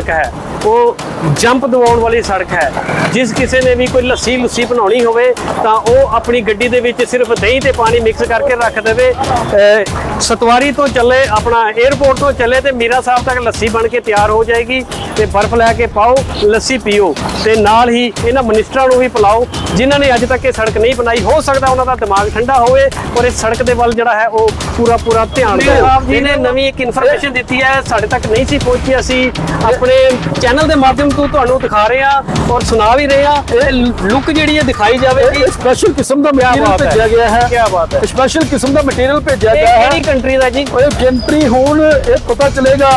ਸੜਕ ਹੈ ਉਹ ਜੰਪ ਦਿਵਾਉਣ ਵਾਲੀ ਸੜਕ ਹੈ। ਜਿਸ ਕਿਸੇ ਨੇ ਵੀ ਕੋਈ ਲੱਸੀ ਲੁੱਸੀ ਬਣਾਉਣੀ ਹੋਵੇ ਤਾਂ ਉਹ ਆਪਣੀ ਗੱਡੀ ਦੇ ਵਿੱਚ ਸਿਰਫ ਦਹੀਂ ਤੇ ਪਾਣੀ ਮਿਕਸ ਕਰਕੇ ਰੱਖ ਦੇਵੇ। ਸਤਵਾਰੀ ਤੋਂ ਚੱਲੇ ਆਪਣਾ 에어ਪੋਰਟ ਤੋਂ ਚੱਲੇ ਤੇ ਮੀਰਾ ਸਾਹਿਬ ਤੱਕ ਲੱਸੀ ਬਣ ਕੇ ਤਿਆਰ ਹੋ ਜਾਏਗੀ ਤੇ ਬਰਫ਼ ਲੈ ਕੇ ਪਾਓ ਲੱਸੀ ਪੀਓ ਤੇ ਨਾਲ ਹੀ ਇਹਨਾਂ ਮਿਨਿਸਟਰਾਂ ਨੂੰ ਵੀ ਪਿਲਾਓ ਜਿਨ੍ਹਾਂ ਨੇ ਅੱਜ ਤੱਕ ਇਹ ਸੜਕ ਨਹੀਂ ਬਣਾਈ। ਹੋ ਸਕਦਾ ਉਹਨਾਂ ਦਾ ਦਿਮਾਗ ਠੰਡਾ ਹੋਵੇ ਔਰ ਇਸ ਸੜਕ ਦੇ ਵੱਲ ਜਿਹੜਾ ਹੈ ਉਹ ਪੂਰਾ ਪੂਰਾ ਧਿਆਨ ਦਿਓ। ਆਪ ਜੀ ਨੇ ਨਵੀਂ ਇੱਕ ਇਨਫੋਰਮੇਸ਼ਨ ਦਿੱਤੀ ਹੈ ਸਾਡੇ ਤੱਕ ਨਹੀਂ ਸੀ ਪਹੁੰਚੀ। ਅਸੀਂ ਆਪਣੇ ਚੈਨਲ ਦੇ ਮਾਧਿਅਮ ਤੋਂ ਤੁਹਾਨੂੰ ਦਿਖਾ ਰਹੇ ਹਾਂ ਔਰ ਸੁਣਾ ਵੀ ਰਹੇ ਹਾਂ। ਇਹ ਲੁੱਕ ਜਿਹੜੀ ਹੈ ਦਿਖਾਈ ਜਾਵੇਗੀ। ਸਪੈਸ਼ਲ ਕਿਸਮ ਦਾ ਮਟੀਰੀਅਲ। ਭੇਜਿਆ ਗਿਆ ਹੈ? ਕੀ ਬਾਤ ਹੈ। ਸਪੈਸ਼ਲ ਕਿਸਮ ਦਾ ਮਟੀਰੀਅਲ ਭੇਜਿਆ ਗਿਆ ਹੈ। ਕਿਹੜੀ ਕੰਟਰੀ ਦਾ ਜੀ? ਇਹ ਜੰਟਰੀ ਹੁਣ ਇਹ ਪਤਾ ਚੱਲੇਗਾ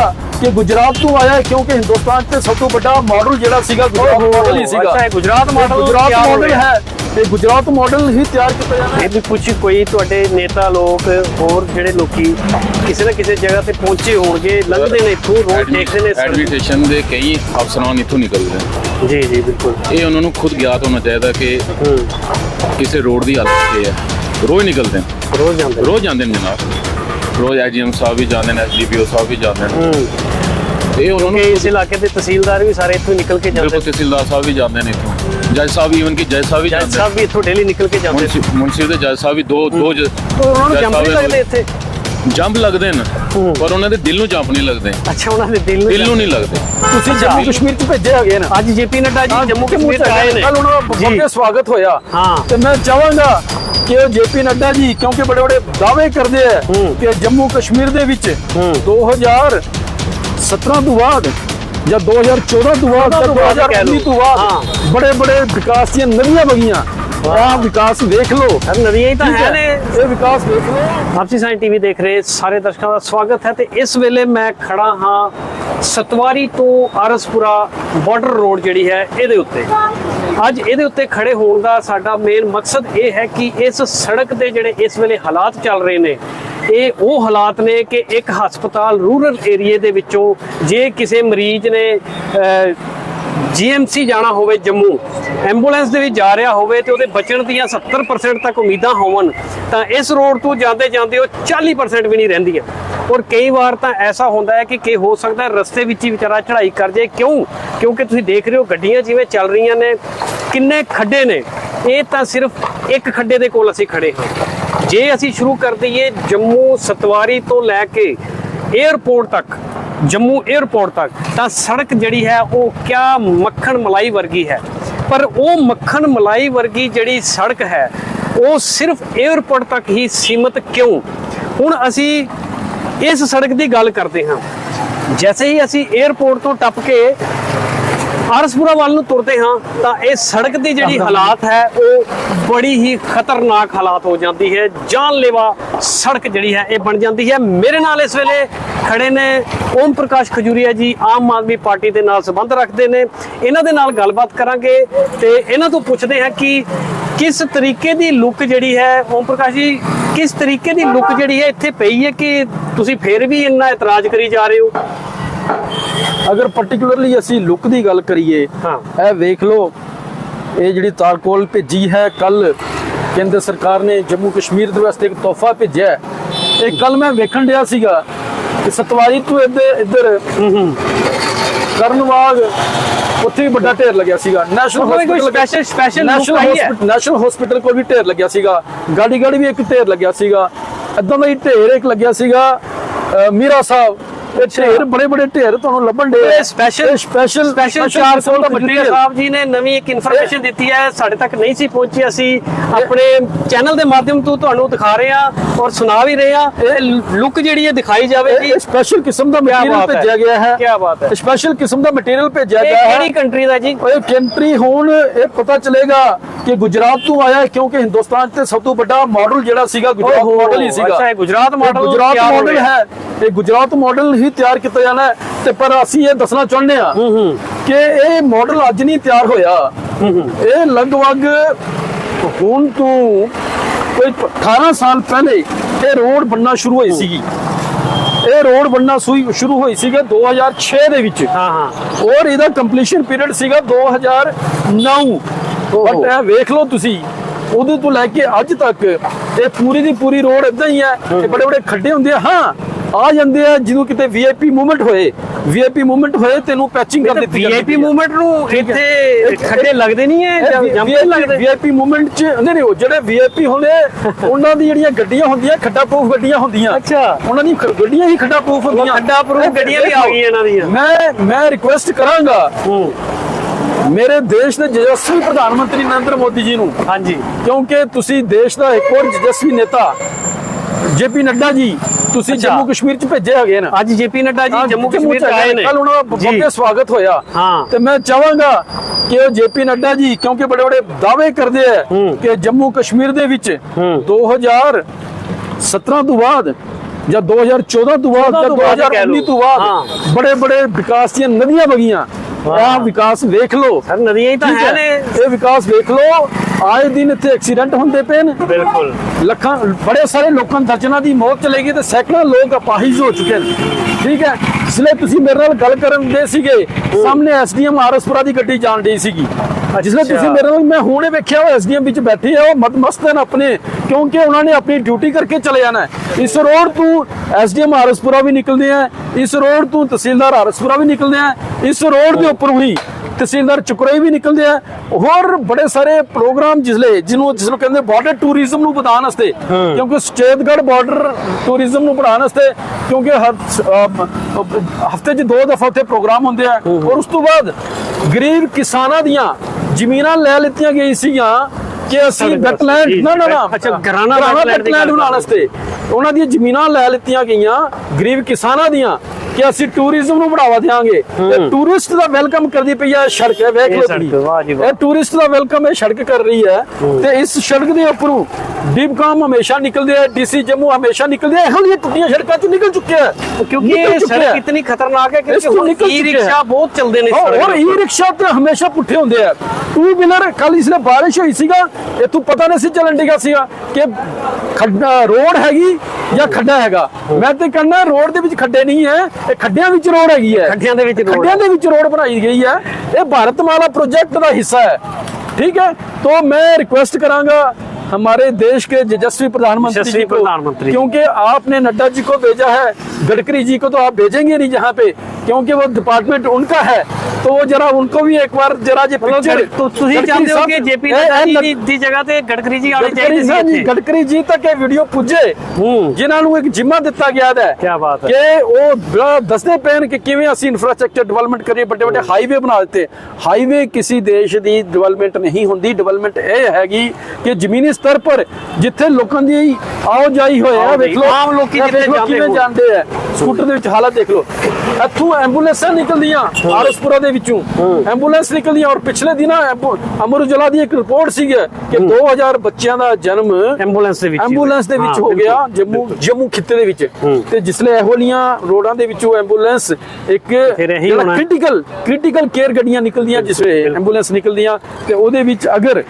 ਕਿ ਗੁਜਰਾਤ ਤੋਂ ਆਇਆ ਹੈ ਕਿਉਂਕਿ ਹਿੰਦੁਸਤਾਨ 'ਚ ਸਭ ਤੋਂ ਵੱਡਾ ਮਾਡਲ ਜਿਹੜਾ ਸੀਗਾ ਗੁਜਰਾਤ ਮਾਡਲ ਹੀ ਸੀਗਾ। ਅੱਛਾ ਗੁਜਰਾਤ ਮਾਡਲ ਗੁਜਰਾਤ ਮਾਡਲ। ਹੈ ਇਹ ਗੁਜਰਾਤ ਮਾਡਲ ਹੀ ਤਿਆਰ ਕੀਤਾ ਜਾਣਾ ਹੈ। ਇਹ ਵੀ ਕੁਝ ਕੋਈ ਤੁਹਾਡੇ ਨੇਤਾ ਲੋਕ ਹੋਰ ਜਿਹੜੇ ਲੋਕੀ ਕਿਸੇ ਨਾ ਕਿਸੇ ਜਗ੍ਹਾ ਤੇ ਪਹੁੰਚੇ ਹੋਣਗੇ ਲੰਘਦੇ ਨੇ ਇੱਥੋਂ ਰੋਜ਼ ਦੇਖਦੇ ਨੇ। ਐਡਮਿਨਿਸਟ੍ਰੇਸ਼ਨ ਦੇ ਕਈ ਅਫਸਰਾਂ ਇੱਥੋਂ ਨਿਕਲਦੇ ਨੇ। ਜੀ ਜੀ ਬਿਲਕੁਲ। ਇਹ ਉਹਨਾਂ ਨੂੰ ਖੁਦ ਗਿਆਤ ਹੋਣਾ ਚਾਹੀਦਾ ਕਿ ਹੂੰ। ਕਿਸੇ ਰੋਡ ਦੀ ਹਾਲਤ ਕੀ ਹੈ। ਰੋਜ਼ ਨਿਕਲਦੇ ਨੇ। ਰੋਜ਼ ਜਾਂਦੇ ਨੇ। ਰੋਜ਼ ਜਾਂਦੇ ਨੇ ਜਨਾਬ ਰੋਜ਼ ਐਜੀਐਮ ਸਾਹਿਬ ਵੀ ਜਾਂਦੇ ਨੇ ਐਸਡੀਪੀਓ ਸਾਹਿਬ ਵੀ ਜਾਂਦੇ ਨੇ। ਹੂੰ। ਇਹ ਉਹਨਾਂ ਨੂੰ ਕਿ ਇਸ ਇਲਾਕੇ ਦੇ ਤਹਿਸੀਲਦਾਰ ਵੀ ਸਾਰੇ ਇੱਥੋਂ ਨਿਕਲ ਕੇ ਜਾਂਦੇ ਬਿਲਕੁਲ ਨੇ। ਤਹਿਸੀਲਦਾਰ ਸਾਹਿਬ ਵੀ ਜਾਂਦੇ ਨੇ ਇੱਥੋਂ। ਜੱਜ ਸਾਹਿਬ ਈਵਨ ਕਿ ਜੱਜ ਸਾਹਿਬ ਵੀ ਜੱਜ ਜਾਂਦੇ ਸਾਹਿਬ ਵੀ ਇੱਥੋਂ ਡੇਲੀ ਨਿਕਲ ਕੇ ਜਾਂਦੇ ਨੇ। ਮੁਨਸੀ ਮੁਨਸੀ ਦੇ ਜੱਜ ਸਾਹਿਬ ਵੀ ਦੋ ਦੋ ਜ- ਉਹਨਾਂ ਨੂੰ ਜੱਜ ਜੰਪ ਨਹੀਂ ਲੱਗਦੇ ਇੱਥੇ? ਜੰਪ ਲੱਗਦੇ ਨੇ ਹੂੰ। ਪਰ ਉਹਨਾਂ ਦੇ ਦਿਲ ਨੂੰ ਜੰਪ ਨਹੀਂ ਲੱਗਦੇ। ਅੱਛਾ ਉਹਨਾਂ ਦੇ ਦਿਲ ਨੂੰ ਦਿਲ ਨੂੰ ਨਹੀਂ ਲੱਗਦੇ। ਤੁਸੀਂ ਜੰਮੂ ਕਸ਼ਮੀਰ 'ਚ ਭੇਜੇ ਹੈਗੇ ਨਾ। ਅੱਜ ਜੇਪੀ ਨੱਡਾ ਜੀ ਜੰਮੂ ਕਸ਼ਮੀਰ ਤੋਂ ਆਏ ਨੇ। ਕੱਲ ਉਹਨਾਂ ਦਾ ਜੀ। ਬਹੁਤ ਸਵਾਗਤ ਹੋਇਆ। ਹਾਂ। ਤੇ ਮੈਂ ਚਾਹਾਂਗਾ ਕਿ ਉਹ ਜੇਪੀ ਨੱਡਾ ਜੀ ਕਿਉਂਕਿ ਬੜੇ ਬੜੇ ਦਾਅਵੇ ਕਰਦੇ ਆ। ਕਿ ਜੰਮੂ ਕਸ਼ਮੀਰ ਦੇ ਵਿੱਚ ਹੂੰ। 2017 ਤੋਂ ਬਾਅਦ ਜਾਂ 2014 ਤੋਂ ਬਾਅਦ ਜਾਂ ਤੋਂ ਬਾਅਦ ਕਹਿ 2019 ਲਓ। ਤੋਂ ਬਾਅਦ ਹਾਂ। ਬੜੇ ਬੜੇ ਵਿਕਾਸ ਦੀਆਂ ਨਵੀਆਂ ਵਗੀਆਂ ਆਹ ਵਿਕਾਸ ਵੇਖ ਲਓ ਨਵੀਆਂ ਹੀ ਤਾਂ ਹੈ ਨੇ ਇਹ ਵਿਕਾਸ ਵੇਖ ਲਓ ਆਪਸੀ ਸਾਇੰਸ ਟੀਵੀ ਦੇਖ ਰਹੇ ਸਾਰੇ ਦਰਸ਼ਕਾਂ ਦਾ ਸਵਾਗਤ ਹੈ ਤੇ ਇਸ ਵੇਲੇ ਮੈਂ ਖੜਾ ਹਾਂ ਸਤਵਾਰੀ ਤੋਂ ਆਰਸਪੁਰਾ ਬਾਰਡਰ ਰੋਡ ਜਿਹੜੀ ਹੈ ਇਹਦੇ ਉੱਤੇ ਅੱਜ ਇਹਦੇ ਉੱਤੇ ਖੜੇ ਹੋਣ ਦਾ ਸਾਡਾ ਮੇਨ ਮਕਸਦ ਇਹ ਹੈ ਕਿ ਇਸ ਸੜਕ ਦੇ ਜਿਹੜੇ ਇਸ ਵੇਲੇ ਹਾਲਾਤ ਚੱਲ ਰਹੇ ਨੇ ਇਹ ਉਹ ਹਾਲਾਤ ਨੇ ਕਿ ਇੱਕ ਹਸਪਤਾਲ ਰੂਰਲ ਏਰੀਏ ਦੇ ਵਿੱਚੋਂ ਜੇ ਕਿਸੇ ਮਰੀਜ਼ ਨੇ ਅਹ, ਜੀਐਮਸੀ ਜਾਣਾ ਹੋਵੇ ਜੰਮੂ ਐਂਬੂਲੈਂਸ ਦੇ ਵਿੱਚ ਜਾ ਰਿਹਾ ਹੋਵੇ ਤੇ ਉਹਦੇ ਬਚਣ ਦੀਆਂ 70% ਤੱਕ ਉਮੀਦਾਂ ਹੋਵਨ ਤਾਂ ਇਸ ਰੋਡ ਤੋਂ ਜਾਂਦੇ ਜਾਂਦੇ ਉਹ 40% ਵੀ ਨਹੀਂ ਰਹਿੰਦੀਆਂ ਔਰ ਕਈ ਵਾਰ ਤਾਂ ਐਸਾ ਹੁੰਦਾ ਹੈ ਕਿ ਕੀ ਹੋ ਸਕਦਾ ਰਸਤੇ ਵਿੱਚ ਹੀ ਵਿਚਾਰਾ ਚੜ੍ਹਾਈ ਕਰ ਜੇ ਕਿਉਂ? ਕਿਉਂਕਿ ਤੁਸੀਂ ਦੇਖ ਰਹੇ ਹੋ ਗੱਡੀਆਂ ਜਿਵੇਂ ਚੱਲ ਰਹੀਆਂ ਨੇ, ਕਿੰਨੇ ਖੱਡੇ ਨੇ। ਇਹ ਤਾਂ ਸਿਰਫ ਇੱਕ ਖੱਡੇ ਦੇ ਕੋਲ ਅਸੀਂ ਖੜੇ ਹਾਂ। ਜੇ ਅਸੀਂ ਸ਼ੁਰੂ ਕਰ ਦਈਏ ਜੰਮੂ ਸਤਵਾਰੀ ਤੋਂ ਲੈ ਕੇ 에어ਪੋਰਟ ਤੱਕ, ਜੰਮੂ 에어ਪੋਰਟ ਤੱਕ, ਤਾਂ ਸੜਕ ਜਿਹੜੀ ਹੈ ਉਹ ਕਿਆ ਮੱਖਣ ਮਲਾਈ ਵਰਗੀ ਹੈ। ਪਰ ਉਹ ਮੱਖਣ ਮਲਾਈ ਵਰਗੀ ਜਿਹੜੀ ਸੜਕ ਹੈ, ਉਹ ਸਿਰਫ 에어ਪੋਰਟ ਤੱਕ ਹੀ ਸੀਮਤ ਕਿਉਂ? ਹੁਣ ਅਸੀਂ ਇਸ ਸੜਕ ਦੀ ਗੱਲ ਕਰਦੇ ਹਾਂ। ਜੈਸੇ ਹੀ ਅਸੀਂ 에ਅਰਪੋਰਟ ਤੋਂ ਟੱਪ ਕੇ ਆਰਸਪੁਰਾ ਵੱਲ ਨੂੰ ਤੁਰਦੇ ਹਾਂ ਤਾਂ ਇਹ ਸੜਕ ਦੀ ਜਿਹੜੀ ਹਾਲਾਤ ਹੈ ਉਹ ਬੜੀ ਹੀ ਖਤਰਨਾਕ ਹਾਲਾਤ ਹੋ ਜਾਂਦੀ ਹੈ। ਜਾਨਲੇਵਾ ਸੜਕ ਜਿਹੜੀ ਹੈ ਇਹ ਬਣ ਜਾਂਦੀ ਹੈ। ਮੇਰੇ ਨਾਲ ਇਸ ਵੇਲੇ ਖੜੇ ਨੇ ਓਮ ਪ੍ਰਕਾਸ਼ ਖਜੂਰੀਆ ਜੀ ਆਮ ਆਦਮੀ ਪਾਰਟੀ ਦੇ ਨਾਲ ਸੰਬੰਧ ਰੱਖਦੇ ਨੇ। ਇਹਨਾਂ ਦੇ ਨਾਲ ਗੱਲਬਾਤ ਕਰਾਂਗੇ ਤੇ ਇਹਨਾਂ ਤੋਂ ਪੁੱਛਦੇ ਹਾਂ ਕਿ ਕਿਸ ਤਰੀਕੇ ਦੀ ਲੁੱਕ ਜਿਹੜੀ ਹੈ ਓਮ ਪ੍ਰਕਾਸ਼ ਜੀ ਕਿਸ ਤਰੀਕੇ ਦੀ ਲੁੱਕ ਜਿਹੜੀ ਹੈ ਇੱਥੇ ਪਈ ਹੈ ਕਿ ਤੁਸੀਂ ਫੇਰ ਵੀ ਇੰਨਾ ਇਤਰਾਜ਼ ਕਰੀ ਜਾ ਰਹੇ ਹੋ? ਅਗਰ ਪਾਰਟਿਕੂਲਰਲੀ ਅਸੀਂ ਲੁੱਕ ਦੀ ਗੱਲ ਕਰੀਏ ਹਾਂ। ਇਹ ਵੇਖ ਲਓ ਇਹ ਜਿਹੜੀ ਤਾਰਕੋਲ ਭੇਜੀ ਹੈ ਕੱਲ ਕੇਂਦਰ ਸਰਕਾਰ ਨੇ ਜੰਮੂ ਕਸ਼ਮੀਰ ਦੇ ਵਾਸਤੇ ਇੱਕ ਤੋਹਫਾ ਭੇਜਿਆ। ਇਹ ਕੱਲ ਮੈਂ ਵੇਖਣ ਡਿਆ ਸੀਗਾ ਕਿ ਸਤਵਾਰੀ ਤੋਂ ਇੱਧਰ ਇੱਧਰ ਕਰਨਵਾਗ ਉੱਥੇ ਵੀ ਵੱਡਾ ਢੇਰ ਲੱਗਿਆ ਸੀਗਾ national special- special look national? Hospital national hospital ਕੋਲ ਵੀ ਢੇਰ ਲੱਗਿਆ ਸੀਗਾ ਗਾੜੀ ਗਾੜੀ ਵੀ ਇੱਕ ਢੇਰ ਲੱਗਿਆ ਸੀਗਾ ਇਦਾਂ ਦਾ ਹੀ ਢੇਰ ਇੱਕ ਲੱਗਿਆ ਸੀਗਾ ਮੀਰਾ ਸਾਹਿਬ ਇਹ ਢੇਰ ਬੜੇ ਬੜੇ ਢੇਰ ਤੁਹਾਨੂੰ ਲੱਭਣ ਡੇ ਇਹ ਸਪੈਸ਼ਲ ਸਪੈਸ਼ਲ ਸਪੈਸ਼ਲ 400 ਦਾ ਮਟੀਰੀਅਲ ਸਾਹਿਬ ਜੀ ਨੇ ਨਵੀਂ ਇੱਕ ਇਨਫੋਰਮੇਸ਼ਨ ਦਿੱਤੀ ਹੈ ਸਾਡੇ ਤੱਕ ਨਹੀਂ ਸੀ ਪਹੁੰਚੀ। ਅਸੀਂ ਆਪਣੇ ਚੈਨਲ ਦੇ ਮਾਧਿਅਮ ਤੋਂ ਤੁਹਾਨੂੰ ਦਿਖਾ ਰਹੇ ਹਾਂ ਔਰ ਸੁਣਾ ਵੀ ਰਹੇ ਇਹ ਲੁੱਕ ਜਿਹੜੀ ਹੈ ਦਿਖਾਈ ਜਾਵੇਗੀ ਇਹ ਸਪੈਸ਼ਲ ਕਿਸਮ ਦਾ ਮਟੀਰੀਅਲ। ਭੇਜਿਆ ਗਿਆ ਹੈ। ਕਿਆ ਬਾਤ ਹੈ। ਸਪੈਸ਼ਲ ਕਿਸਮ ਦਾ ਮਟੀਰੀਅਲ ਭੇਜਿਆ ਗਿਆ ਹੈ। ਕਿਹੜੀ ਕੰਟਰੀ ਦਾ ਜੀ? ਇਹ ਕੰਟਰੀ ਹੁਣ ਇਹ ਪਤਾ ਚੱਲੇਗਾ ਕਿ ਗੁਜਰਾਤ ਤੋਂ ਆਇਆ ਹੈ ਕਿਉਂਕਿ ਹਿੰਦੁਸਤਾਨ 'ਚ ਸਭ ਤੋਂ ਵੱਡਾ ਮਾਡਲ ਜਿਹੜਾ ਸੀਗਾ ਗੁਜਰਾਤ ਮਾਡਲ ਹੀ ਸੀਗਾ। ਅੱਛਾ, ਇਹ ਗੁਜਰਾਤ ਮਾਡਲ ਗੁਜਰਾਤ ਮਾਡਲ। ਹੈ ਇਹ ਗੁਜਰਾਤ ਮਾਡਲ ਹੀ ਤਿਆਰ ਕੀਤਾ ਜਾਣਾ ਤੇ ਪਰ ਅਸੀਂ ਇਹ ਦੱਸਣਾ ਚਾਹੁੰਦੇ ਹਾਂ ਕਿ ਇਹ ਮਾਡਲ ਅੱਜ ਨਹੀਂ ਤਿਆਰ ਹੋਇਆ। ਇਹ ਲਗਭਗ ਹੁਣ ਤੋਂ ਕੋਈ 18 ਸਾਲ ਪਹਿਲੇ ਇਹ ਰੋਡ ਬਣਨਾ ਸ਼ੁਰੂ ਹੋਈ ਸੀਗੀ। ਇਹ ਰੋਡ ਬਣਨਾ ਸ਼ੁਰੂ ਹੋਈ ਸੀਗਾ 2006 ਦੇ ਵਿੱਚ। ਹਾਂ ਹਾਂ। ਔਰ ਇਹਦਾ ਕੰਪਲੀਸ਼ਨ ਪੀਰੀਅਡ ਸੀਗਾ 2009 ਬਟ ਇਹ ਵੇਖ ਲਓ ਤੁਸੀਂ ਉਦੋਂ ਤੋਂ ਲੈ ਕੇ ਅੱਜ ਤੱਕ ਇਹ ਪੂਰੀ ਦੀ ਪੂਰੀ ਰੋਡ ਇਦਾਂ ਹੀ ਹੈ ਇਹ ਬੜੇ ਬੜੇ ਖੱਡੇ ਹੁੰਦੇ ਆ। ਹਾਂ ਆ ਜਾਂਦੇ ਆ ਜਦੋਂ ਕਿਤੇ ਵੀਆਈਪੀ ਮੂਵਮੈਂਟ ਹੋਏ। ਵੀਆਈਪੀ ਮੂਵਮੈਂਟ ਹੋਏ ਤੈਨੂੰ ਪੈਚਿੰਗ ਕਰ ਦਿੱਤੀ ਵੀਆਈਪੀ ਮੂਵਮੈਂਟ ਨੂੰ ਇੱਥੇ ਖੱਡੇ ਲੱਗਦੇ ਨਹੀਂ ਜਾਂ ਜੰਪ ਲੱਗਦੇ? ਵੀਆਈਪੀ ਮੂਵਮੈਂਟ ਚ ਨਹੀਂ ਨਹੀਂ ਉਹ ਜਿਹੜੇ ਵੀਆਈਪੀ ਹੁੰਦੇ ਉਹਨਾਂ ਦੀ ਜਿਹੜੀਆਂ ਗੱਡੀਆਂ ਹੁੰਦੀਆਂ ਖੱਡਾ ਪ੍ਰੂਫ ਗੱਡੀਆਂ ਹੁੰਦੀਆਂ। ਅੱਛਾ। ਉਹਨਾਂ ਦੀ ਗੱਡੀਆਂ ਹੀ ਖੱਡਾ ਪ੍ਰੂਫ ਹੁੰਦੀਆਂ। ਖੱਡਾ ਇਹ ਗੱਡੀਆਂ ਵੀ ਆ ਗਈਆਂ ਇਹਨਾਂ ਦੀਆਂ। ਮੈਂ ਮੈਂ ਰਿਕੁਐਸਟ ਕਰਾਂਗਾ। ਮੇਰੇ ਦੇਸ਼ ਦੇ ਯਸ਼ਸਵੀ ਪ੍ਰਧਾਨ ਮੰਤਰੀ ਨਰਿੰਦਰ ਮੋਦੀ ਜੀ ਨੂੰ। ਹਾਂਜੀ। ਕਿਉਂਕਿ ਤੁਸੀਂ ਦੇਸ਼ ਦਾ ਇੱਕ ਹੋਰ ਯਸ਼ਸਵੀ ਨੇਤਾ ਜੇਪੀ ਨੱਡਾ ਜੀ ਤੁਸੀਂ। ਜੰਮੂ ਕਸ਼ਮੀਰ ਚ ਭੇਜੇ ਹੈਗੇ ਨਾ ਅੱਜ ਜੇਪੀ ਨੱਡਾ ਜੀ ਜੰਮੂ ਕਸ਼ਮੀਰ ਚ ਆਏ ਨੇ ਕੱਲ ਉਹਨਾਂ ਦਾ। ਬਹੁਤ ਸਵਾਗਤ ਹੋਇਆ ਹਾਂ। ਤੇ ਮੈਂ ਚਾਹਾਂਗਾ ਕਿ ਉਹ ਜੇਪੀ ਨੱਡਾ ਜੀ ਕਿਉਂਕਿ ਬੜੇ ਬੜੇ ਦਾਅਵੇ ਕਰਦੇ ਆ। ਕਿ ਜੰਮੂ ਕਸ਼ਮੀਰ ਦੇ ਵਿੱਚ ਹੂੰ। 2017 ਤੋਂ ਬਾਅਦ ਜਾਂ 2014 ਤੋਂ ਬਾਅਦ 14 ਜਾਂ ਤੋਂ ਬਾਅਦ ਹੀ ਕਹਿ 2019 ਲਓ। ਤੋਂ ਬਾਅਦ। ਬੜੇ ਬੜੇ ਵਿਕਾਸ ਦੀਆਂ ਨਦੀਆਂ ਵਗੀਆਂ ਆਹ ਵਿਕਾਸ ਵੇਖ ਲਓ। ਸਰ ਨਦੀਆਂ ਹੀ ਤਾਂ ਹੈ ਨੇ। ਇਹ ਵਿਕਾਸ ਵੇਖ ਲਓ। ਆਏ ਦਿਨ ਇੱਥੇ ਐਕਸੀਡੈਂਟ ਹੁੰਦੇ ਪਏ ਨੇ। ਬਿਲਕੁਲ। ਲੱਖਾਂ ਬੜੇ ਸਾਰੇ ਲੋਕਾਂ ਦੀ ਦਰਜਨਾਂ ਦੀ ਮੌਤ ਚਲੇ ਗਈ ਤੇ ਸੈਂਕੜਾਂ ਲੋਕ ਅਪਾਹਿਜ ਹੋ ਚੁੱਕੇ ਨੇ। ਠੀਕ ਹੈ। ਇਸ ਲਈ ਤੁਸੀਂ ਮੇਰੇ ਨਾਲ ਗੱਲ ਕਰਨ ਦੇ ਸੀਗੇ। ਸਾਹਮਣੇ ਐਸਡੀਐਮ ਆਰਐਸਪੁਰਾ ਦੀ ਗੱਡੀ ਜਾਣ ਡਈ ਸੀਗੀ। ਜਿਸ ਅੱਛਾ। ਤੁਸੀਂ ਮੇਰੇ ਨਾਲ ਮੈਂ ਹੁਣੇ ਵੇਖਿਆ ਉਹ ਐਸਡੀਐਮ ਵਿੱਚ ਬੈਠੇ ਆ ਉਹ ਮਦ ਮਸਤ ਹਨ ਆਪਣੇ ਕਿਉਂਕਿ ਉਹਨਾਂ ਨੇ ਆਪਣੀ ਡਿਊਟੀ ਕਰਕੇ ਚਲੇ ਜਾਣਾ। ਇਸ ਰੋਡ ਤੋਂ ਐਸਡੀਐਮ ਆਰਐਸਪੁਰਾ ਵੀ ਨਿਕਲਦੇ ਆ ਇਸ ਰੋਡ ਤੋਂ ਤਹਿਸੀਲਦਾਰ ਆਰਐਸਪੁਰਾ ਵੀ ਨਿਕਲਦੇ ਆ ਇਸ ਰੋਡ ਦੇ ਉੱਪਰੋਂ ਹੀ ਤਹਿਸੀਲਦਾਰ ਚੁਕਰਈ ਵੀ ਨਿਕਲਦੇ ਆ ਹੋਰ ਬੜੇ ਸਾਰੇ ਪ੍ਰੋਗਰਾਮ ਜਿਸਲੇ ਜਿਹਨੂੰ ਜਿਸ ਨੂੰ ਕਹਿੰਦੇ ਬਾਰਡਰ ਟੂਰਿਜ਼ਮ ਨੂੰ ਵਧਾਉਣ ਵਾਸਤੇ ਕਿਉਂਕਿ ਸੁਚੇਤਗੜ੍ਹ ਬਾਰਡਰ ਟੂਰਿਜ਼ਮ ਨੂੰ ਵਧਾਉਣ ਵਾਸਤੇ ਕਿਉਂਕਿ ਹਫ਼ਤੇ 'ਚ ਦੋ ਦਫਾ ਉੱਥੇ ਪ੍ਰੋਗਰਾਮ ਹੁੰਦੇ ਆ ਔਰ ਉਸ ਤੋਂ ਬਾਅਦ ਗਰੀਬ ਕਿਸਾਨਾਂ ਦੀਆਂ ਜ਼ਮੀਨਾਂ ਲੈ ਲਿੱਤੀਆਂ ਗਈ ਸੀਗੀਆਂ ਕਿ ਅਸੀਂ ਵੈਟਲੈਂਡ ਨਾ ਨਾ ਨਾ। ਅੱਛਾ, ਦੀ ਵੈਟਲੈਂਡ ਬਣਾਉਣ ਵਾਸਤੇ। ਉਹਨਾਂ ਦੀਆਂ ਜ਼ਮੀਨਾਂ ਲੈ ਲਿੱਤੀਆਂ ਗਈਆਂ ਗਰੀਬ ਕਿਸਾਨਾਂ ਦੀਆਂ। ਕਿ ਅਸੀਂ ਟੂਰਿਜ਼ਮ ਨੂੰ ਬੜਾਵਾ ਦੇਵਾਂਗੇ ਤੇ ਟੂਰਿਸਟ ਦਾ ਵੈਲਕਮ ਕਰਦੀ ਪਈ ਹੈ ਸੜਕ ਹੈ ਵੇਖ ਲਓ। ਇਹ ਟੂਰਿਸਟ ਦਾ ਵੈਲਕਮ ਇਹ ਸੜਕ ਕਰ ਰਹੀ ਹੈ ਤੇ ਇਸ ਸੜਕ ਦੇ ਉੱਪਰੋਂ ਡਿਪਕਾਮ ਹਮੇਸ਼ਾ ਨਿਕਲਦੇ ਆ ਡੀਸੀ ਜੰਮੂ ਹਮੇਸ਼ਾ ਨਿਕਲਦੇ ਆ। ਇਹੋ ਜਿਹੀਆਂ ਟੁੱਟੀਆਂ ਸੜਕਾਂ ਤੋਂ ਨਿਕਲ ਚੁੱਕੇ ਆ ਕਿਉਂਕਿ ਇਹ ਸੜਕ ਆ। ਇਤਨੀ ਖਤਰਨਾਕ ਹੈ ਕਿ ਇਸ ਹੁਣ ਈ ਰਿਕਸ਼ਾ ਆ। ਬਹੁਤ ਚੱਲਦੇ ਨੇ ਹਾਂ, ਸੜਕ ਈ ਰਿਕਸ਼ਾ ਤੇ ਹਮੇਸ਼ਾ ਪੁੱਠੇ ਹੁੰਦੇ ਆ। ਟੂ ਵੀਲਰ ਕੱਲ ਇਸਲੇ ਬਾਰਿਸ਼ ਹੋਈ ਸੀਗਾ। ਇਥੋਂ ਪਤਾ ਨਹੀਂ ਸੀ ਚੱਲਣ ਡਿਆ ਸੀਗਾ ਕਿ ਖੱਡਾ ਰੋਡ ਹੈਗੀ ਜਾਂ ਖੱਡਾ ਹੈਗਾ। ਮੈਂ ਤੇ ਕਹਿੰਦਾ ਰੋਡ ਦੇ ਵਿੱਚ ਖੱਡੇ ਨਹੀਂ ਹੈ। ਇਹ ਖੱਡਿਆਂ ਵਿੱਚ ਰੋਡ ਹੈਗੀ ਹੈ ਖੱਡਿਆਂ ਦੇ ਵਿੱਚ road ਖੱਡਿਆਂ ਦੇ ਵਿੱਚ ਰੋਡ ਬਣਾਈ ਗਈ ਹੈ ਇਹ ਭਾਰਤਮਾਲਾ प्रोजेक्ट ਦਾ ਹਿੱਸਾ है ठीक है तो मैं रिक्वेस्ट करांगा हमारे देश के यशस्वी प्रधानमंत्री यशस्वी जी को प्रधानमंत्री। क्योंकि आपने नड्डा जी को भेजा है गडकरी जी को तो आप भेजेंगे नहीं जहाँ पे क्योंकि वो डिपार्टमेंट उनका है तो वो जरा उनको भी एक बार जरा जी पिक्चर ਤੋ ਤੁਸੀਂ ਚਾਹੁੰਦੇ ਹੋ ਕਿ ਜੇਪੀ ਨੱਡਾ ਜੀ ਦੀ ਜਗ੍ਹਾ ਤੇ ਗਡਕਰੀ ਜੀ ਆਉਣੇ ਗਡਕਰੀ ਚਾਹੀਦੇ ਨਾ ਸੀ ਜੀ ਇੱਥੇ ਗਡਕਰੀ ਜੀ ਤੱਕ ਇਹ ਵੀਡੀਓ ਪੁੱਜੇ ਹੂੰ। ਜਿਨ੍ਹਾਂ ਨੂੰ ਇੱਕ ਜਿੰਮਾ ਦਿੱਤਾ ਗਿਆ ਹੈ ਕਿਆ ਬਾਤ ਹੈ। ਕਿ ਉਹ ਬੜਾ ਦੱਸਦੇ ਪੈਣ ਕਿ ਕਿਵੇਂ ਅਸੀਂ ਇਨਫਰਾਸਟ੍ਰਕਚਰ ਡਿਵੈਲਪਮੈਂਟ ਕਰੀਏ ਵੱਡੇ ਵੱਡੇ ਹਾਈਵੇ ਬਣਾ ਦਿੱਤੇ ਹਾਈਵੇ ਕਿਸੇ ਦੇਸ਼ ਦੀ ਡਿਵੈਲਪਮੈਂਟ ਨਹੀਂ ਹੁੰਦੀ ਡਿਵੈਲਪਮੈਂਟ ਇਹ ਹੈਗੀ ਕਿ ਜ਼ਮੀਨੀ ਸਤਰ ਪਰ ਜਿੱਥੇ ਲੋਕਾਂ ਦੀ ਆਓ ਜਾਈ ਹੋਇਆ ਆਓ ਵੇਖ ਜਾਈ, ਲਓ ਆਮ ਲੋਕੀ ਇਹ ਜਿੱਥੇ ਵੇਖ ਲਓ ਜਾਂਦੇ ਕਿਵੇਂ ਹੋਣ। ਜਾਂਦੇ ਆ ਸਕੂਟਰ ਦੇ ਵਿੱਚ ਹਾਲਤ ਦੇਖ ਲਓ। ਇੱਥੋਂ ਐਂਬੂਲੈਂਸਾਂ ਨਿਕਲਦੀਆਂ ਆਰਸਪੁਰਾ ਦੇ ਵਿੱਚੋਂ। ਐਂਬੂਲੈਂਸ ਨਿਕਲਦੀਆਂ ਔਰ ਪਿਛਲੇ ਦਿਨਾਂ ਅਮਰ ਉਜਲਾ ਦੀ ਇੱਕ ਰਿਪੋਰਟ ਸੀ ਕਿ 2000 ਬੱਚਿਆਂ ਦਾ ਜਨਮ ਐਂਬੂਲੈਂਸ ਦੇ ਵਿੱਚ ਐਂਬੂਲੈਂਸ ਦੇ ਵਿੱਚ ਹਾਂ, ਗਿਆ ਜੰਮੂ ਜੰਮੂ ਖਿੱਤੇ ਦੇ ਵਿੱਚ। ਤੇ ਜਿਸਲੇ ਇਹੋ ਲੀਆਂ ਰੋਡਾਂ ਦੇ ਵਿੱਚੋਂ ਐਂਬੂਲੈਂਸ ਇੱਕ। ਕ੍ਰਿਟੀਕਲ ਕ੍ਰਿਟੀਕਲ ਕੇਅਰ ਗੱਡੀਆਂ ਨਿਕਲਦੀਆਂ ਜਿਸਲੇ ਐਂਬੂਲੈਂਸ ਨਿਕਲਦੀਆਂ। ਤੇ ਉਹਦੇ ਵਿੱਚ ਅਗਰ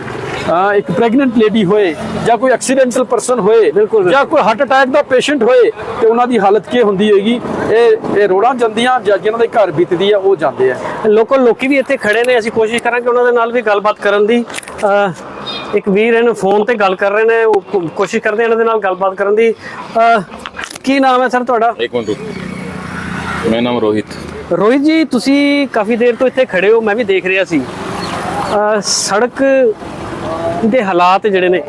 ਇੱਕ ਪ੍ਰੈਗਨੈਂਟ ਲੇਡੀ ਹੋਏ ਜਾਂ ਕੋਈ ਐਕਸੀਡੈਂਟਲ ਪਰਸਨ ਹੋਏ। ਜਾਂ ਕੋਈ ਹਾਰਟ ਅਟੈਕ ਦਾ ਪੇਸ਼ੈਂਟ ਹੋਏ ਤੇ ਉਹਨਾਂ ਦੀ ਹਾਲਤ ਕੀ ਹੁੰਦੀ ਹੋਏਗੀ ਇਹ ਇਹ ਰੋੜਾਂ ਜਾਂਦੀਆਂ ਜਾਂ ਜਿਨ੍ਹਾਂ ਦੇ ਘਰ ਬੀਤਦੀ ਆ ਉਹ ਜਾਂਦੇ ਆ। ਲੋਕਲ ਲੋਕੀ ਵੀ ਇੱਥੇ ਖੜੇ ਨੇ ਅਸੀਂ ਕੋਸ਼ਿਸ਼ ਕਰਾਂਗੇ ਉਹਨਾਂ ਦੇ ਨਾਲ ਵੀ ਗੱਲਬਾਤ ਕਰਨ ਦੀ। ਇੱਕ ਵੀਰ ਇਹਨਾਂ ਫੋਨ ਤੇ ਗੱਲ ਕਰ ਰਹੇ ਨੇ ਉਹ ਕੋਸ਼ਿਸ਼ ਕਰਦੇ ਇਹਨਾਂ ਦੇ ਨਾਲ ਗੱਲਬਾਤ ਕਰਨ ਦੀ। ਕੀ ਨਾਮ ਹੈ ਸਰ ਤੁਹਾਡਾ? ਇੱਕ ਮਿੰਟ ਮੇਰਾ ਨਾਮ ਰੋਹਿਤ। ਰੋਹਿਤ ਜੀ ਤੁਸੀਂ ਕਾਫੀ ਦੇਰ ਤੋਂ ਇੱਥੇ ਖੜੇ ਹੋ ਮੈਂ ਵੀ ਦੇਖ ਰਿਹਾ ਸੀ। ਸੜਕ ਦੇ ਹਾਲਾਤ ਜਿਹੜੇ ਨੇ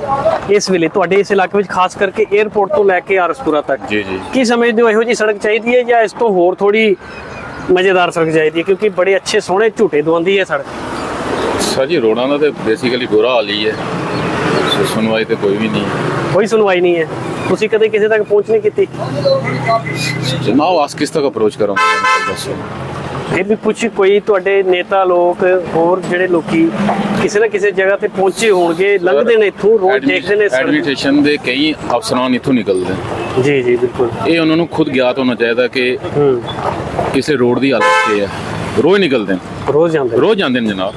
ਇਸ ਵੇਲੇ ਤੁਹਾਡੇ ਇਸ ਇਲਾਕੇ ਵਿੱਚ ਖਾਸ ਕਰਕੇ 에어ਪੋਰਟ ਤੋਂ ਲੈ ਕੇ ਆਰਸਪੁਰਾ ਤੱਕ। ਜੀ ਜੀ। ਕੀ ਸਮਝਦੇ ਹੋ ਇਹੋ ਜੀ ਸੜਕ ਚਾਹੀਦੀ ਹੈ ਜਾਂ ਇਸ ਤੋਂ ਹੋਰ ਥੋੜੀ ਮਜ਼ੇਦਾਰ ਸੜਕ ਚਾਹੀਦੀ ਹੈ? ਕਿਉਂਕਿ ਬੜੇ ਅੱਛੇ ਸੋਹਣੇ ਝੂਟੇ ਦਵਾਉਂਦੀ ਹੈ ਸੜਕ। ਸਰ ਜੀ ਰੋਡਾਂ ਦਾ ਤੇ ਬੇਸਿਕਲੀ ਬੁਰਾ ਹਾਲ ਹੀ ਹੈ। ਸੁਣਵਾਈ ਤੇ ਕੋਈ ਵੀ ਨਹੀਂ ਕੋਈ ਸੁਣਵਾਈ ਨਹੀਂ ਹੈ। ਤੁਸੀਂ ਕਦੇ ਕਿਸੇ ਤੱਕ ਪਹੁੰਚ ਨਹੀਂ ਕੀਤੀ? ਮੈਂ ਆਸ ਕਿਸ ਤੱਕ ਅਪਰੋਚ ਕਰਾਂ? ਫਿਰ ਵੀ ਕੁਝ ਕੋਈ ਤੁਹਾਡੇ ਨੇਤਾ ਲੋਕ ਹੋਰ ਜਿਹੜੇ ਲੋਕੀ ਕਿਸੇ ਨਾ ਕਿਸੇ ਜਗ੍ਹਾ ਤੇ ਪਹੁੰਚੇ ਹੋਣਗੇ ਲੰਘਦੇ ਨੇ ਇੱਥੋਂ ਰੋਜ਼ ਦੇਖਦੇ ਨੇ ਐਡਮਿਨਿਸਟ੍ਰੇਸ਼ਨ ਦੇ ਕਈ ਅਫਸਰਾਂ ਇੱਥੋਂ ਨਿਕਲਦੇ। ਜੀ ਜੀ ਬਿਲਕੁਲ। ਇਹ ਉਹਨਾਂ ਨੂੰ ਖੁਦ ਗਿਆਤ ਹੋਣਾ ਚਾਹੀਦਾ ਕਿ ਕਿਸੇ ਰੋਡ ਦੀ ਹਾਲਤ ਕੀ ਹੈ ਰੋਜ਼ ਨਿਕਲਦੇ ਨੇ। ਰੋਜ਼ ਜਾਂਦੇ। ਰੋਜ਼ ਜਾਂਦੇ ਨੇ ਜਨਾਬ।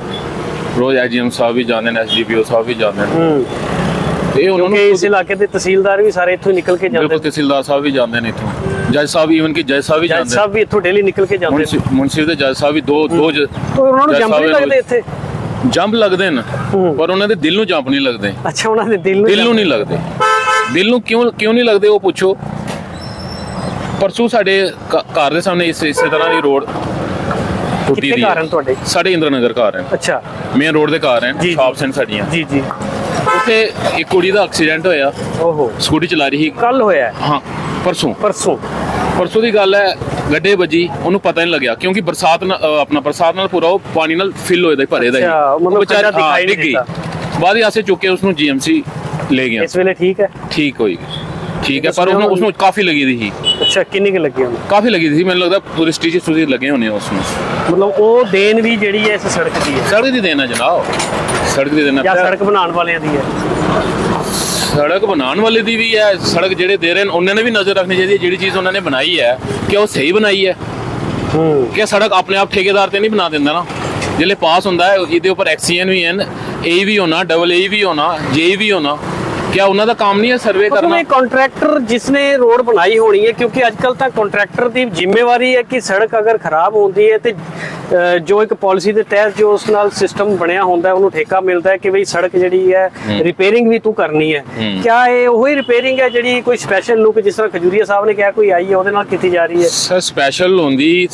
ਰੋਜ਼ ਐਜੀਐਮ ਸਾਹਿਬ ਵੀ ਜਾਂਦੇ ਨੇ ਐਸਡੀਪੀਓ ਸਾਹਿਬ ਵੀ ਜਾਂਦੇ ਨੇ। ਇਹ ਉਹਨਾਂ ਨੂੰ ਕਿਉਂਕਿ ਇਸ ਖੁਦ- ਇਲਾਕੇ ਦੇ ਤਹਿਸੀਲਦਾਰ ਵੀ ਸਾਰੇ ਇੱਥੋਂ ਨਿਕਲ ਕੇ ਜਾਂਦੇ ਬਿਲਕੁਲ ਨੇ ਤਹਿਸੀਲਦਾਰ ਸਾਹਿਬ ਵੀ ਜਾਂਦੇ ਨੇ ਇੱਥੋਂ। ਜੱਜ ਸਾਹਿਬ ਈਵਨ ਕਿ ਜੱਜ ਸਾਹਿਬ ਵੀ ਜੱਜ ਜਾਂਦੇ ਸਾਹਿਬ ਵੀ ਇੱਥੋਂ ਡੇਲੀ ਨਿਕਲ ਕੇ ਜਾਂਦੇ ਨੇ। ਮੁਨਸੀ ਮੁਨਸੀ ਦੇ ਜੱਜ ਸਾਹਿਬ ਵੀ ਦੋ ਦੋ ਜ- ਤਾਂ ਉਹਨਾਂ ਨੂੰ ਜੱਜ ਜੰਪ ਨਹੀਂ ਸਾਹਿਬ ਲੱਗਦੇ ਇੱਥੇ? ਜੰਪ ਲੱਗਦੇ ਨੇ ਹੂੰ। ਪਰ ਉਹਨਾਂ ਦੇ ਦਿਲ ਨੂੰ ਜੰਪ ਨਹੀਂ ਲੱਗਦੇ। ਅੱਛਾ ਉਹਨਾਂ ਦੇ ਦਿਲ ਨੂੰ ਦਿਲ ਨੂੰ ਨਹੀਂ ਲੱਗਦੇ। ਦਿਲ ਨੂੰ ਕਿਉਂ ਕਿਉਂ ਨਹੀਂ ਲੱਗਦੇ ਉਹ ਪੁੱਛੋ। ਪਰਸੋਂ ਸਾਡੇ ਘਰ ਦੇ ਸਾਹਮਣੇ ਇਸ ਇਸੇ ਤਰ੍ਹਾਂ ਦੀ ਰੋਡ ਟੁੱਟੀ ਦੀ ਘਰ ਹਨ ਤੁਹਾਡੇ? ਸਾਡੇ ਇੰਦਰਨਗਰ ਘਰ ਹੈ ਅੱਛਾ। ਮੇਨ ਰੋਡ ਦੇ ਘਰ ਹੈ। ਸ਼ਾਪਸ ਹਨ ਸਾਡੀਆਂ ਜੀ ਜੀ। ਉੱਥੇ ਇੱਕ ਕੁੜੀ ਦਾ ਐਕਸੀਡੈਂਟ ਹੋਇਆ। ਓਹੋ। ਸਕੂਟੀ ਚਲਾ ਰਹੀ ਸੀ। ਕੱਲ ਹੋਇਆ ਹੈ, ਹਾਂ ਪਰਸੋਂ। ਪਰਸੋਂ? ਪਰਸੋਂ ਦੀ ਗੱਲ ਹੈ ਗੱਡੇ ਵੱਜੀ ਉਹਨੂੰ ਪਤਾ ਨਹੀਂ ਲੱਗਿਆ ਕਿਉਂਕਿ ਬਰਸਾਤ ਨਾਲ ਅ, ਆਪਣਾ ਬਰਸਾਤ ਨਾਲ ਪੂਰਾ ਉਹ ਪਾਣੀ ਨਾਲ ਫਿਲ ਹੋਏ ਦਾ ਭਰੇ ਦਾ ਹੀ ਅੱਛਾ, ਉਹ ਮਤਲਬ ਖੱਡਾ ਦਿਖਾਈ ਨਹੀਂ। ਬਾਅਦ ਹੀ ਆਸੇ ਚੁੱਕ ਕੇ ਉਸ ਨੂੰ ਜੀਐਮਸੀ ਲੈ ਗਿਆ। ਇਸ ਵੇਲੇ ਠੀਕ ਹੈ? ਠੀਕ ਹੋਈ। ਠੀਕ ਹੈ ਪਰ ਉਹਨੂੰ ਉਹ- ਉਸ ਨੂੰ ਕਾਫੀ ਲੱਗੀ ਦੀ ਸੀ। ਅੱਛਾ ਕਿੰਨੀ ਕੁ ਲੱਗੀ ਉਹਨੂੰ? ਕਾਫੀ ਲੱਗੀ ਦੀ ਸੀ ਮੈਨੂੰ ਲੱਗਦਾ ਪੂਰੇ ਸਟੀਚਸ ਤੁਸੀਂ ਲੱਗੇ ਹੋਣੇ ਉਸ ਨੂੰ ਮਤਲਬ ਉਹ ਦੇਨ ਵੀ ਜਿਹੜੀ ਹੈ ਇਸ ਸੜਕ ਦੀ ਹੈ। ਸੜਕ ਦੀ ਦੇਣਾ ਜਨਾਬ। ਸੜਕ ਦੀ ਦੇਣਾ ਜਾਂ ਸੜਕ ਬਣਾਉਣ ਵਾਲਿਆਂ ਦੀ ਹੈ। ਸੜਕ ਬਣਾਉਣ ਵਾਲੇ ਦੀ ਵੀ ਹੈ ਸੜਕ ਜਿਹੜੇ ਦੇ ਰਹੇ ਨੇ ਉਹਨਾਂ ਨੇ ਵੀ ਨਜ਼ਰ ਰੱਖਣੀ ਚਾਹੀਦੀ ਹੈ ਜਿਹੜੀ ਚੀਜ਼ ਉਹਨਾਂ ਨੇ ਬਣਾਈ ਹੈ ਕਿ ਉਹ ਸਹੀ ਬਣਾਈ ਹੈ। ਹੂੰ। ਕਿ ਸੜਕ ਆਪਣੇ ਆਪ ਠੇਕੇਦਾਰ ਤੇ ਨਹੀਂ ਬਣਾ ਦਿੰਦਾ ਨਾ। ਜਿਹੜੇ ਪਾਸ ਹੁੰਦਾ ਹੈ ਇਹਦੇ ਉੱਪਰ ਐਕਸੀਐਨ ਵੀ ਹਨ ਏ ਵੀ ਹੋਣਾ ਡਬਲ ਏ ਵੀ ਹੋਣਾ ਜੇ ਵੀ ਹੋਣਾ। ਕਿਆ ਉਹਨਾਂ ਦਾ ਕੰਮ ਨਹੀਂ ਹੈ ਸਰਵੇ ਕਰਨਾ? ਕੰਟਰੈਕਟਰ ਜਿਸਨੇ ਰੋਡ ਬਣਾਈ ਹੋਣੀ ਹੈ ਕਿਉਂਕਿ ਅੱਜ ਕੱਲ ਤਾਂ ਕੰਟਰੈਕਟਰ ਦੀ ਜ਼ਿੰਮੇਵਾਰੀ ਹੈ ਕਿ ਸੜਕ ਅਗਰ ਖਰਾਬ ਹੁੰਦੀ ਹੈ ਤੇ ਜੋ ਇੱਕ ਪਾਲਿਸੀ ਦੇ ਤਹਿਤ ਜੋ ਉਸ ਨਾਲ ਸਿਸਟਮ ਬਣਿਆ ਹੁੰਦਾ ਉਹਨੂੰ ਠੇਕਾ ਮਿਲਦਾ ਹੈ ਕਿ ਬਈ ਸੜਕ ਜਿਹੜੀ ਹੈ ਰਿਪੇਅਰਿੰਗ ਵੀ ਤੂੰ ਕਰਨੀ ਹੈ। ਕਿਆ ਇਹ ਉਹੀ ਰਿਪੇਅਰਿੰਗ ਹੈ ਜਿਹੜੀ ਕੋਈ ਸਪੈਸ਼ਲ ਲੁੱਕ ਜਿਸ ਤਰ੍ਹਾਂ ਖਜੂਰੀਆ ਸਾਹਿਬ ਨੇ ਕਿਹਾ ਕੋਈ ਆਈ ਹੈ ਉਹਦੇ ਨਾਲ ਕੀਤੀ ਜਾ ਰਹੀ ਹੈ? ਸਰ ਸਪੈਸ਼ਲ ਹੁੰਦੀ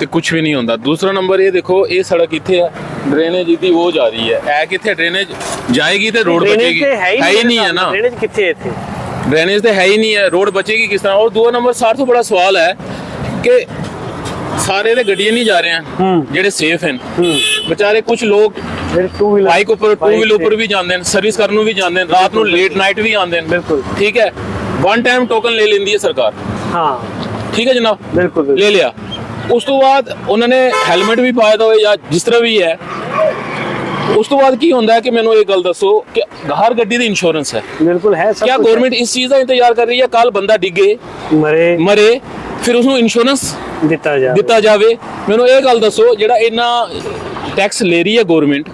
ਤੇ ਕੁਝ ਵੀ ਨਹੀਂ ਹੁੰਦਾ। ਦੂਸਰਾ ਨੰਬਰ ਇਹ ਦੇਖੋ ਇਹ ਸੜਕ ਇੱਥੇ ਹੈ ਡਰੇਨੇਜ ਦੀ ਉਹ ਜਾ ਰਹੀ ਹੈ। ਐ ਕਿੱਥੇ ਡਰੇਨੇਜ ਜਾਏਗੀ ਤੇ ਰੋਡ ਬਚੇਗੀ। ਹੈ ਹੀ ਨਹੀਂ ਹੈ ਨਾ। ਡਰੇਨੇਜ ਕਿੱਥੇ ਇੱਥੇ? ਡਰੇਨੇਜ ਤੇ ਹੈ ਹੀ ਨਹੀਂ ਹੈ ਰੋਡ ਬਚੇਗੀ ਕਿਸ ਤਰ੍ਹਾਂ? ਔਰ ਦੂਆ ਨੰਬਰ ਸਾਰ ਤੋਂ ਬੜਾ ਸਵਾਲ ਹੈ ਕਿ ਸਾਰੇ ਦੇ ਗੱਡੀਆਂ ਨਹੀਂ ਜਾ ਰਹੇ ਹਨ ਜਿਹੜੇ ਸੇਫ ਹਨ। ਵਿਚਾਰੇ ਕੁਝ ਲੋਕ ਬਾਈਕ ਉੱਪਰ ਟੂ ਵੀਲ ਉੱਪਰ ਵੀ ਜਾਂਦੇ ਨੇ ਸਰਵਿਸ ਕਰਨ ਨੂੰ ਵੀ ਜਾਂਦੇ ਨੇ ਰਾਤ ਨੂੰ ਲੇਟ ਨਾਈਟ ਵੀ ਆਉਂਦੇ ਨੇ। ਬਿਲਕੁਲ। ਠੀਕ ਹੈ? ਵਨ ਟਾਈਮ ਟੋਕਨ ਲੈ ਲੈਂਦੀ ਹੈ ਸਰਕਾਰ। ਹਾਂ। ਠੀਕ ਹੈ ਜਨਾਬ? ਬਿਲਕੁਲ। ਲੈ ਲਿਆ। ਉਸ ਤੋਂ ਬਾਅਦ ਉਹਨਾਂ ਨੇ ਹੈਲਮਟ ਵੀ ਪਾਇਆ ਹੋਵੇ ਜਾਂ ਜਿਸ ਤਰ੍ਹਾਂ ਵੀ ਹੈ ਉਸ ਤੋਂ ਬਾਅਦ ਕੀ ਹੁੰਦਾ ਹੈ ਕਿ ਮੈਨੂੰ ਇਹ ਗੱਲ ਦੱਸੋ ਕਿ ਹਰ ਗੱਡੀ ਦੀ ਇੰਸ਼ੋਰੈਂਸ ਹੈ। ਬਿਲਕੁਲ ਹੈ ਸਭ ਕੀ ਗਵਰਨਮੈਂਟ ਇਸ ਚੀਜ਼ ਦਾ ਇੰਤਜ਼ਾਰ ਕਰ ਰਹੀ ਹੈ ਕੱਲ ਬੰਦਾ ਡਿੱਗੇ ਮਰੇ। ਮਰੇ ਫਿਰ ਉਸ ਨੂੰ ਇੰਸ਼ੋਰੈਂਸ ਦਿੱਤਾ ਜਾ ਦਿੱਤਾ ਜਾਵੇ। ਮੈਨੂੰ ਇਹ ਗੱਲ ਦੱਸੋ ਜਿਹੜਾ ਇੰਨਾ ਟੈਕਸ ਲੈ ਰਹੀ ਹੈ ਗਵਰਨਮੈਂਟ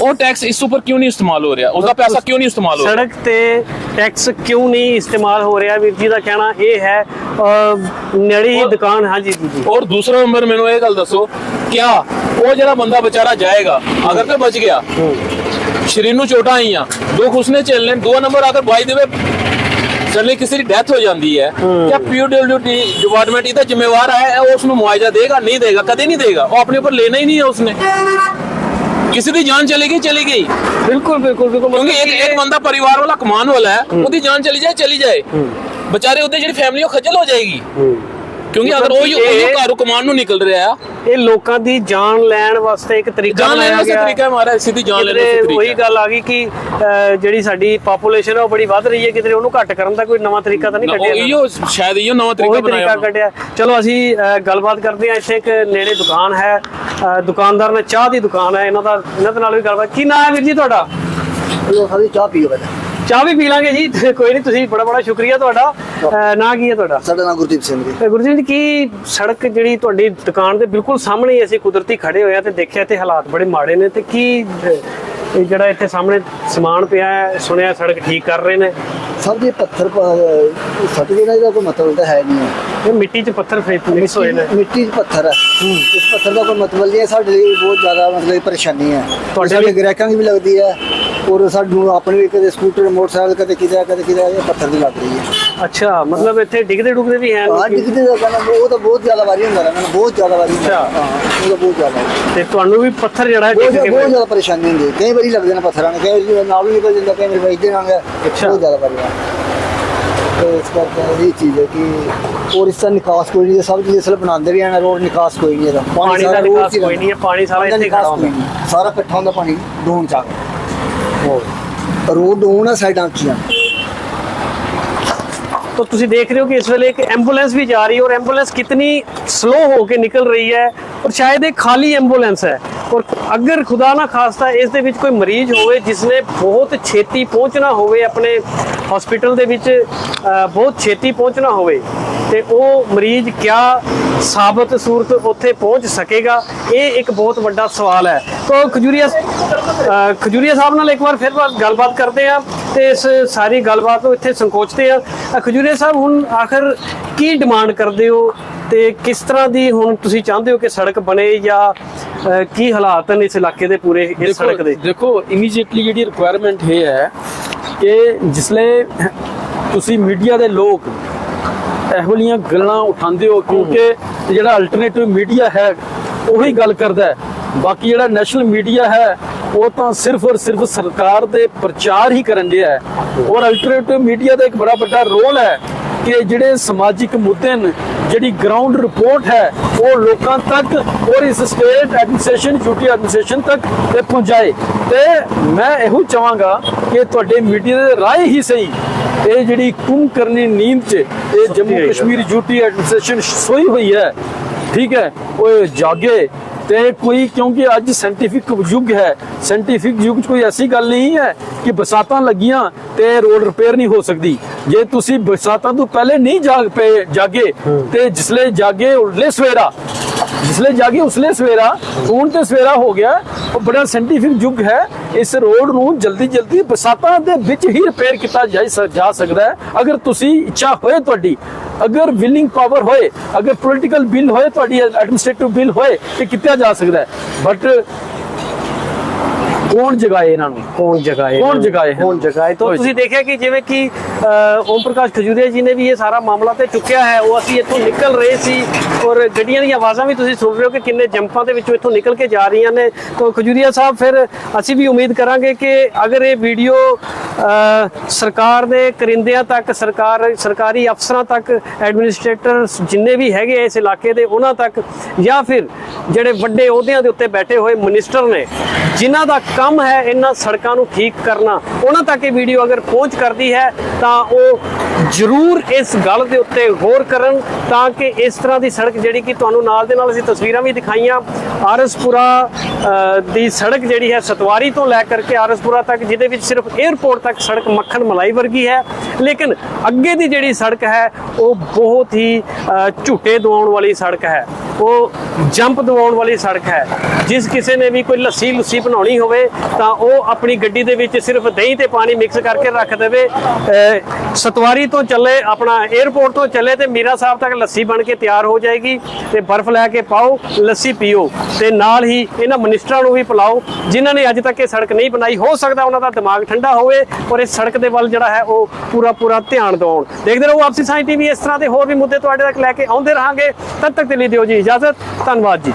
ਉਹ ਟੈਕਸ ਇਸ ਉੱਪਰ ਕਿਉਂ ਨਹੀਂ ਇਸਤੇਮਾਲ ਹੋ ਰਿਹਾ? ਉਹਦਾ ਪੈਸਾ ਕਿਉਂ ਨਹੀਂ ਇਸਤੇਮਾਲ ਹੋ ਰਿਹਾ? ਸੜਕ ਤੇ ਟੈਕਸ ਕਿਉਂ ਨਹੀਂ ਇਸਤੇਮਾਲ ਹੋ ਰਿਹਾ? ਵੀਰ ਜੀ ਦਾ ਕਹਿਣਾ ਇਹ ਹੈ ਨੇੜੇ ਹੀ ਦੁਕਾਨ ਹਾਂਜੀ ਜੀ ਜੀ ਔਰ ਦੂਸਰਾ ਨੰਬਰ ਮੈਨੂੰ ਇਹ ਗੱਲ ਦੱਸੋ ਕਿਆ ਉਹ ਜਿਹੜਾ ਬੰਦਾ ਵਿਚਾਰਾ ਜਾਏਗਾ ਅਗਰ ਤੇ ਬਚ ਗਿਆ ਸਰੀਰ ਨੂੰ ਚੋਟਾਂ ਆਈਆਂ ਦੁੱਖ ਉਸਨੇ ਝੇਲਣੇ ਦੋ ਨੰਬਰ ਅਗਰ ਬਾਈ ਦੇਵੇ ਸਡਨਲੀ ਕਿਸੇ ਦੀ ਡੈਥ ਹੋ ਜਾਂਦੀ ਹੈ। ਕਿਆ ਪੀਡਬਲਯੂਡੀ ਡਿਪਾਰਟਮੈਂਟ ਇਹਦਾ ਜ਼ਿੰਮੇਵਾਰ ਹੈ ਉਸ ਨੂੰ ਮੁਆਵਜ਼ਾ ਦੇਗਾ ਨਹੀਂ ਦੇਗਾ ਕਦੇ ਨਹੀਂ ਦੇਗਾ ਉਹ ਆਪਣੇ ਉੱਪਰ ਲੈਣਾ ਹੀ ਨਹੀਂ ਹੈ ਉਸਨੇ। किसी की जान चली गई चली गई बिल्कुल बिल्कुल बिल्कुल क्योंकि एक एक बंदा परिवार वाला कमान वाला है ਉਹਦੀ ਜਾਨ ਚਲੀ ਜਾਏ ਚਲੀ ਜਾਏ ਵਿਚਾਰੇ ਉਹਦੇ ਜਿਹੜੀ ਫੈਮਿਲੀ ਉਹ ਖੱਜਲ ਹੋ ਜਾਏਗੀ ਕਿਉਂਕਿ ਅਗਰ ਉਹ ਉਹ ਘਰੋਂ ਕਮਾਉਣ ਨੂੰ ਨਿਕਲ ਰਿਹਾ ਇਹ ਲੋਕਾਂ ਦੀ ਜਾਨ ਲੈਣ ਵਾਸਤੇ ਇੱਕ ਤਰੀਕਾ ਜਾਨ ਲੈਣ ਵਾਸਤੇ। ਤਰੀਕਾ ਹੈ ਮਾਰਾ ਸਿੱਧੀ ਜਾਨ ਲੈਣ ਵਾਸਤੇ ਉਹੀ ਤਰੀਕਾ ਗੱਲ ਆ ਗਈ ਕਿ ਜਿਹੜੀ ਸਾਡੀ ਪਾਪੂਲੇਸ਼ਨ ਹੈ ਉਹ ਬੜੀ ਵੱਧ ਰਹੀ ਹੈ ਕਿਧਰੇ ਉਹਨੂੰ ਘੱਟ ਕਰਨ ਦਾ ਕੋਈ ਨਵਾਂ ਤਰੀਕਾ ਤਾਂ ਨਹੀਂ ਕੱਢਿਆ ਉਹ। ਇਹੋ ਸ਼ਾਇਦ ਇਹੋ ਨਵਾਂ ਤਰੀਕਾ ਉਹੀ ਬਣਾਇਆ ਤਰੀਕਾ। ਕੱਢਿਆ ਚਲੋ ਅਸੀਂ ਗੱਲਬਾਤ ਕਰਦੇ ਹਾਂ ਇੱਥੇ ਇੱਕ ਨੇੜੇ ਦੁਕਾਨ ਹੈ ਦੁਕਾਨਦਾਰ ਨੇ ਚਾਹ ਦੀ ਦੁਕਾਨ ਹੈ ਇਹਨਾਂ ਦਾ ਇਹਨਾਂ ਦੇ ਨਾਲ ਵੀ ਗੱਲਬਾਤ ਕੀ ਨਾਮ ਹੈ ਵੀਰ ਜੀ ਤੁਹਾਡਾ ਲੋ ਸਾਡੀ ਚਾਹ ਪੀਓ ਪਹਿਲਾਂ ਚਾਹ ਵੀ ਪੀ ਲਾਂਗੇ ਜੀ। ਕੋਈ ਨਹੀਂ ਤੁਸੀਂ ਬੜਾ ਬੜਾ ਸ਼ੁਕਰੀਆ ਤੁਹਾਡਾ। ਨਾਂ ਕੀ ਹੈ ਤੁਹਾਡਾ? ਸਾਡਾ ਨਾਮ ਗੁਰਦੀਪ ਸਿੰਘ ਜੀ। ਗੁਰਜੀਤ ਜੀ ਕੀ ਸੜਕ ਜਿਹੜੀ ਤੁਹਾਡੀ ਦੁਕਾਨ ਦੇ ਬਿਲਕੁਲ ਸਾਹਮਣੇ ਹੀ ਅਸੀਂ ਕੁਦਰਤੀ ਖੜੇ ਹੋਏ ਆ ਤੇ ਦੇਖਿਆ ਤੇ ਹਾਲਾਤ ਬੜੇ ਮਾੜੇ ਨੇ ਤੇ ਕੀ ਇਹ ਜਿਹੜਾ ਇੱਥੇ ਸਾਹਮਣੇ ਸਮਾਨ ਪਿਆ ਹੈ ਸੁਣਿਆ ਸੜਕ ਠੀਕ ਕਰ ਰਹੇ ਨੇ? ਸਭ ਦੇ ਪੱਥਰ ਸੱਟ ਜਿਹੜਾ ਇਹਦਾ ਕੋਈ ਮਤਲਬ ਤਾਂ ਹੈ ਨਹੀਂ। ਇਹ ਮਿੱਟੀ 'ਚ ਪੱਥਰ ਫੇਟ ਮਿਕਸ ਹੋਏ ਨੇ। ਮਿੱਟੀ 'ਚ ਪੱਥਰ ਹੈ। ਇਸ ਪੱਥਰ ਦਾ ਕੋਈ ਮਤਲਬ ਨਹੀਂ ਹੈ ਸਾਡੇ ਲਈ ਬਹੁਤ ਜ਼ਿਆਦਾ ਮਤਲਬ ਪਰੇਸ਼ਾਨੀ ਹੈ। ਤੁਹਾਡੇ ਲਈ- ਗ੍ਰੈਕਾਂ ਦੀ ਵੀ ਲੱਗਦੀ ਹੈ। ਔਰ ਸਾਨੂੰ ਆਪਣੇ ਵੀ ਕਦੇ ਸਕੂਟਰ ਮੋਟਰਸਾਈਕਲ ਕਦੇ ਕਿਤੇ ਕਦੇ ਕਿਤੇ ਇਹ ਪੱਥਰ ਦੀ ਲੱਗ ਰਹੀ ਹੈ ਅੱਛਾ ਮਤਲਬ ਇੱਥੇ ਡਿੱਗਦੇ ਡੁੱਗਦੇ ਵੀ ਹੈ ਹਾਂ ਡਿੱਗਦੇ ਦਾ ਕਹਿੰਦਾ ਉਹ ਤਾਂ ਬਹੁਤ ਜ਼ਿਆਦਾ ਵਾਰੀ ਹੁੰਦਾ ਰਹਿਣਾ ਬਹੁਤ ਜ਼ਿਆਦਾ ਵਾਰੀ ਹੁੰਦਾ ਅੱਛਾ। ਹਾਂ ਉਹ ਤਾਂ ਬਹੁਤ ਜ਼ਿਆਦਾ। ਤੇ ਤੁਹਾਨੂੰ ਵੀ ਪੱਥਰ ਜਿਹੜਾ ਹੈ ਬਹੁਤ ਡਿੱਗ ਕੇ ਬਹੁਤ ਜ਼ਿਆਦਾ ਪਰੇਸ਼ਾਨੀ ਹੁੰਦੀ ਹੈ ਕਈ ਵਾਰੀ ਲੱਗਦੇ ਨੇ ਪੱਥਰਾਂ ਨੇ ਕਈ ਵਾਰੀ ਨਾਲ ਵੀ ਨਿਕਲ ਜਾਂਦਾ ਕਈ ਵਾਰੀ ਨਾਂਗੇ ਅੱਛਾ। ਬਹੁਤ ਜ਼ਿਆਦਾ ਵਾਰੀ ਹੈ ਤੇ ਇਸ ਕਰਕੇ ਇਹ ਚੀਜ਼ ਹੈ ਕਿ ਔਰ ਇਸ ਦਾ ਨਿਕਾਸ ਕੋਈ ਨਹੀਂ ਹੈ, ਸਭ ਇਸ ਲਈ ਬਣਾਉਂਦੇ ਵੀ ਹਨ ਰੋਡ ਨਿਕਾਸ ਕੋਈ ਨਹੀਂ ਇਹਦਾ ਪਾਣੀ ਦਾ ਸਾਰਾ ਨਿਕਾਸ ਹੀ ਕੋਈ ਨਹੀਂ ਹੈ, ਪਾਣੀ ਸਾਰਾ ਪਾਣੀ ਦਾ ਇੱਥੇ ਨਿਕਾਸ ਖੜਾ ਹੁੰਦਾ। ਕੋਈ ਨਹੀਂ। ਸਾਰਾ ਇਕੱਠਾ ਹੁੰਦਾ ਪਾਣੀ ਡੋਨ ਚ ਆ ਕੇ ਹੋਵੇ ਰੋਡ ਹੋਣਾ ਸਾਈਡਾਂ 'ਚ ਜਾਂ ਤੁਸੀਂ ਦੇਖ ਰਹੇ ਹੋ ਕਿ ਇਸ ਵੇਲੇ ਇੱਕ ਐਂਬੂਲੈਂਸ ਵੀ ਜਾ ਰਹੀ ਹੈ ਔਰ ਐਂਬੂਲੈਂਸ ਕਿਤਨੀ ਸਲੋ ਹੋ ਕੇ ਨਿਕਲ ਰਹੀ ਹੈ ਔਰ ਸ਼ਾਇਦ ਇਹ ਖਾਲੀ ਐਂਬੂਲੈਂਸ ਹੈ। ਔਰ ਅਗਰ ਖੁਦਾ ਨਾ ਖਾਸਤਾ ਇਸ ਦੇ ਵਿੱਚ ਕੋਈ ਮਰੀਜ਼ ਹੋਵੇ ਜਿਸ ਨੇ ਬਹੁਤ ਛੇਤੀ ਪਹੁੰਚਣਾ ਹੋਵੇ, ਆਪਣੇ ਹਸਪੀਟਲ ਦੇ ਵਿੱਚ ਬਹੁਤ ਛੇਤੀ ਪਹੁੰਚਣਾ ਹੋਵੇ, ਤੇ ਉਹ ਮਰੀਜ਼ ਕਿਆ ਸਾਬਤ ਸੂਰਤ ਉੱਥੇ ਪਹੁੰਚ ਸਕੇਗਾ? ਇਹ ਇੱਕ ਬਹੁਤ ਵੱਡਾ ਸਵਾਲ ਹੈ। ਤੋਂ ਖਜੂਰੀਆ ਖਜੂਰੀਆ ਸਾਹਿਬ ਨਾਲ ਇੱਕ ਵਾਰ ਫਿਰ ਬਾਤ ਗੱਲਬਾਤ ਕਰਦੇ ਆ ਤੇ ਇਸ ਸਾਰੀ ਗੱਲਬਾਤ ਨੂੰ ਇੱਥੇ ਸੰਕੋਚਦੇ ਆ ਖਜੂਰੀਆ ਸਾਹਿਬ ਹੁਣ ਆਖਰ ਕੀ ਡਿਮਾਂਡ ਕਰਦੇ ਹੋ ਤੇ ਕਿਸ ਤਰ੍ਹਾਂ ਦੀ ਹੁਣ ਤੁਸੀਂ ਚਾਹੁੰਦੇ ਹੋ ਕਿ ਸੜਕ ਬਣੇ ਜਾਂ ਕੀ ਹਾਲਾਤ ਨੇ ਇਸ ਇਲਾਕੇ ਦੇ ਪੂਰੇ ਇਸ ਸੜਕ ਦੇ? ਦੇਖੋ ਇਮੀਡੀਏਟਲੀ ਜਿਹੜੀ ਰਿਕੁਆਇਰਮੈਂਟ ਹੈ ਕਿ ਜਿਸਲੇ ਤੁਸੀਂ ਮੀਡੀਆ ਦੇ ਲੋਕ ਇਹੋ ਜਿਹੀਆਂ ਗੱਲਾਂ ਉਠਾਉਂਦੇ ਹੋ ਕਿਉਂਕਿ ਜਿਹੜਾ ਅਲਟਰਨੇਟਿਵ ਮੀਡੀਆ ਹੈ, ਉਹੀ ਗੱਲ ਕਰਦਾ ਹੈ। ਬਾਕੀ ਜਿਹੜਾ ਨੈਸ਼ਨਲ ਮੀਡੀਆ ਹੈ, ਉਹ ਤਾਂ ਸਿਰਫ ਔਰ ਸਿਰਫ ਸਰਕਾਰ ਦੇ ਪ੍ਰਚਾਰ ਹੀ ਕਰਨ ਡਿਆ ਹੈ। ਔਰ ਅਲਟਰਨੇਟਿਵ ਮੀਡੀਆ ਦਾ ਇੱਕ ਬੜਾ ਵੱਡਾ ਰੋਲ ਹੈ। ਕਿ ਜਿਹੜੇ ਸਮਾਜਿਕ ਮੁੱਦੇ ਨੇ ਜਿਹੜੀ ਗਰਾਊਂਡ ਰਿਪੋਰਟ ਹੈ ਉਹ ਲੋਕਾਂ ਤੱਕ ਔਰ ਇਸ ਸਟੇਟ ਐਡਮਿਨਿਸਟ੍ਰੇਸ਼ਨ ਯੂਟੀ ਐਡਮਿਨਿਸਟ੍ਰੇਸ਼ਨ ਤੱਕ ਇਹ ਪਹੁੰਚਾਏ ਤੇ ਮੈਂ ਇਹੋ ਚਾਹਾਂਗਾ ਕਿ ਤੁਹਾਡੇ ਮੀਡੀਆ ਦੇ ਰਾਏ ਹੀ ਸਹੀ ਇਹ ਜਿਹੜੀ ਕੁੰਭ ਕਰਨੀ ਨੀਂਦ 'ਚ ਇਹ ਜੰਮੂ। ਕਸ਼ਮੀਰ ਯੂਟੀ ਐਡਮਿਨਿਸਟ੍ਰੇਸ਼ਨ ਸੋਈ ਹੋਈ ਹੈ ਠੀਕ ਹੈ ਉਹ ਜਾਗੇ ਤੇ ਕੋਈ ਕਿਉਂਕਿ ਅੱਜ ਸਾਇੰਟੀਫਿਕ ਯੁੱਗ ਹੈ ਸਾਇੰਟੀਫਿਕ ਯੁੱਗ 'ਚ ਕੋਈ ਐਸੀ ਗੱਲ ਨਹੀਂ ਹੈ ਕਿ ਬਰਸਾਤਾਂ ਲੱਗੀਆਂ ਤੇ ਰੋਡ ਰਿਪੇਅਰ ਨਹੀਂ ਹੋ ਸਕਦੀ। ਜੇ ਤੁਸੀਂ ਬਰਸਾਤਾਂ ਤੋਂ ਪਹਿਲੇ ਨਹੀਂ ਜਾਗ ਪਏ ਜਾਗੇ ਤੇ ਜਿਸਲੇ ਜਾਗੇ ਉਰਲੇ ਸਵੇਰਾ ਜਿਸਲੇ ਜਾਗੇ ਉਸਲੇ ਸਵੇਰਾ ਹੁਣ ਤੇ ਸਵੇਰਾ ਹੋ ਗਿਆ ਉਹ ਬੜਾ ਸਾਇੰਟੀਫਿਕ ਯੁੱਗ ਹੈ। ਇਸ ਰੋਡ ਨੂੰ ਜਲਦੀ ਜਲਦੀ ਬਰਸਾਤਾਂ ਦੇ ਵਿੱਚ ਹੀ ਰਿਪੇਅਰ ਕੀਤਾ ਜਾ ਸਕਦਾ ਹੈ। ਅਗਰ ਤੁਸੀਂ ਇੱਛਾ ਹੋਏ ਤੁਹਾਡੀ ਅਗਰ ਵਿਲਿੰਗ ਪਾਵਰ ਹੋਏ, ਅਗਰ ਪੋਲੀਟੀਕਲ ਬਿੱਲ ਹੋਏ, ਤੁਹਾਡੀ ਐਡਮਿਨਿਸਟ੍ਰੇਟਿਵ ਬਿੱਲ ਹੋਏ ਤੇ ਕੀਤਾ ਜਾ ਸਕਦਾ ਹੈ। ਬਟ ਕੌਣ ਜਗਾਏ ਇਹਨਾਂ ਨੂੰ? ਕੌਣ ਜਗਾਏ ਕੌਣ ਜਗਾਏ? ਕੌਣ ਜਗਾਏ? ਤਾਂ ਤੁਸੀਂ ਦੇਖਿਆ ਕਿ ਜਿਵੇਂ ਕਿ ਓਮ ਪ੍ਰਕਾਸ਼ ਖਜੂਰੀਆ ਜੀ ਨੇ ਵੀ ਇਹ ਸਾਰਾ ਮਾਮਲਾ ਤੇ ਚੁੱਕਿਆ ਹੈ। ਉਹ ਅਸੀਂ ਇੱਥੋਂ ਨਿਕਲ ਰਹੇ ਸੀ ਔਰ ਗੱਡੀਆਂ ਦੀਆਂ ਆਵਾਜ਼ਾਂ ਵੀ ਤੁਸੀਂ ਸੁਣ ਰਹੇ ਹੋ ਕਿ ਕਿੰਨੇ ਜੰਪਾਂ ਦੇ ਵਿੱਚੋਂ ਇੱਥੋਂ ਨਿਕਲ ਕੇ ਜਾ ਰਹੀਆਂ ਨੇ। ਤਾਂ ਖਜੂਰੀਆ ਸਾਹਿਬ ਫਿਰ ਅਸੀਂ ਵੀ ਉਮੀਦ ਕਰਾਂਗੇ ਕਿ ਅਗਰ ਇਹ ਵੀਡੀਓ ਸਰਕਾਰ ਦੇ ਕਰਿੰਦਿਆਂ ਤੱਕ ਸਰਕਾਰ ਸਰਕਾਰੀ ਅਫਸਰਾਂ ਤੱਕ ਐਡਮਿਨਿਸਟ੍ਰੇਟਰ ਜਿੰਨੇ ਵੀ ਹੈਗੇ ਇਸ ਇਲਾਕੇ ਦੇ ਉਹਨਾਂ ਤੱਕ ਜਾਂ ਫਿਰ ਜਿਹੜੇ ਵੱਡੇ ਅਹੁਦਿਆਂ ਦੇ ਉੱਤੇ ਬੈਠੇ ਹੋਏ ਮਿਨਿਸਟਰ ਨੇ ਜਿਨ੍ਹਾਂ ਦਾ ਕੰਮ ਹੈ ਇਹਨਾਂ ਸੜਕਾਂ ਨੂੰ ਠੀਕ ਕਰਨਾ ਉਹਨਾਂ ਤੱਕ ਇਹ ਵੀਡੀਓ ਅਗਰ ਪਹੁੰਚ ਕਰਦੀ ਹੈ ਤਾਂ ਉਹ ਜ਼ਰੂਰ ਇਸ ਗੱਲ ਦੇ ਉੱਤੇ ਗੌਰ ਕਰਨ ਤਾਂ ਕਿ ਇਸ ਤਰ੍ਹਾਂ ਦੀ ਸੜਕ ਜਿਹੜੀ ਕਿ ਤੁਹਾਨੂੰ ਨਾਲ ਦੇ ਨਾਲ ਅਸੀਂ ਤਸਵੀਰਾਂ ਵੀ ਦਿਖਾਈਆਂ ਆਰਸਪੁਰਾ ਅ, ਦੀ ਸੜਕ ਜਿਹੜੀ ਹੈ ਸਤਵਾਰੀ ਤੋਂ ਲੈ ਕਰਕੇ ਆਰਸਪੁਰਾ ਤੱਕ ਜਿਹਦੇ ਵਿੱਚ ਸਿਰਫ 에ਅਰਪੋਰਟ ਤੱਕ ਸੜਕ ਮੱਖਣ ਮਲਾਈ ਵਰਗੀ ਹੈ। ਲੇਕਿਨ ਅੱਗੇ ਦੀ ਜਿਹੜੀ ਸੜਕ ਹੈ ਉਹ ਬਹੁਤ ਹੀ ਝੂਟੇ ਦਵਾਉਣ ਵਾਲੀ ਸੜਕ ਹੈ। ਉਹ ਜੰਪ ਦਵਾਉਣ ਵਾਲੀ ਸੜਕ ਹੈ। ਜਿਸ ਕਿਸੇ ਨੇ ਵੀ ਕੋਈ ਲੱਸੀ ਲੁੱਸੀ ਬਣਾਉਣੀ ਹੋਵੇ, ਤਾਂ ਉਹ ਆਪਣੀ ਗੱਡੀ ਦੇ ਵਿੱਚ ਸਿਰਫ ਦਹੀਂ ਤੇ ਪਾਣੀ ਮਿਕਸ ਕਰਕੇ ਰੱਖ ਦੇਵੇ। ਸਤਵਾਰੀ ਤੋਂ ਚੱਲੇ, ਆਪਣਾ 에ਅਰਪੋਰਟ ਤੋਂ ਚੱਲੇ ਤੇ ਮੀਰਾ ਸਾਹਿਬ ਤੱਕ ਲੱਸੀ ਬਣ ਕੇ ਤਿਆਰ ਹੋ ਜਾਏਗੀ ਤੇ ਬਰਫ਼ ਲੈ ਕੇ ਪਾਓ, ਲੱਸੀ ਪੀਓ ਤੇ ਨਾਲ ਹੀ ਇਹਨਾਂ ਮਨਿਸਟਰਾਂ ਨੂੰ ਵੀ ਪਿਲਾਓ, ਜਿਨ੍ਹਾਂ ਨੇ ਅੱਜ ਤੱਕ ਇਹ ਸੜਕ ਨਹੀਂ ਬਣਾਈ। ਹੋ ਸਕਦਾ ਉਹਨਾਂ ਦਾ ਦਿਮਾਗ ਠੰਡਾ ਹੋਵੇ ਔਰ ਇਸ ਸੜਕ ਦੇ ਵੱਲ ਜਿਹੜਾ ਹੈ ਉਹ ਪੂਰਾ ਪੂਰਾ ਧਿਆਨ ਦਿਵਾਉਣ। ਦੇਖਦੇ ਰਹੋ ਆਪਸੀ ਸਾਈ ਟੀਵੀ, ਇਸ ਤਰ੍ਹਾਂ ਦੇ ਹੋਰ ਵੀ ਮੁੱਦੇ ਤੁਹਾਡੇ ਤੱਕ ਲੈ ਕੇ ਆਉਂਦੇ ਰਹਾਂਗੇ। ਤਦ ਤੱਕ ਦੇ ਲਈ ਦਿਓ ਜੀ ਇਜਾਜ਼ਤ ਧੰਨਵਾਦ ਜੀ।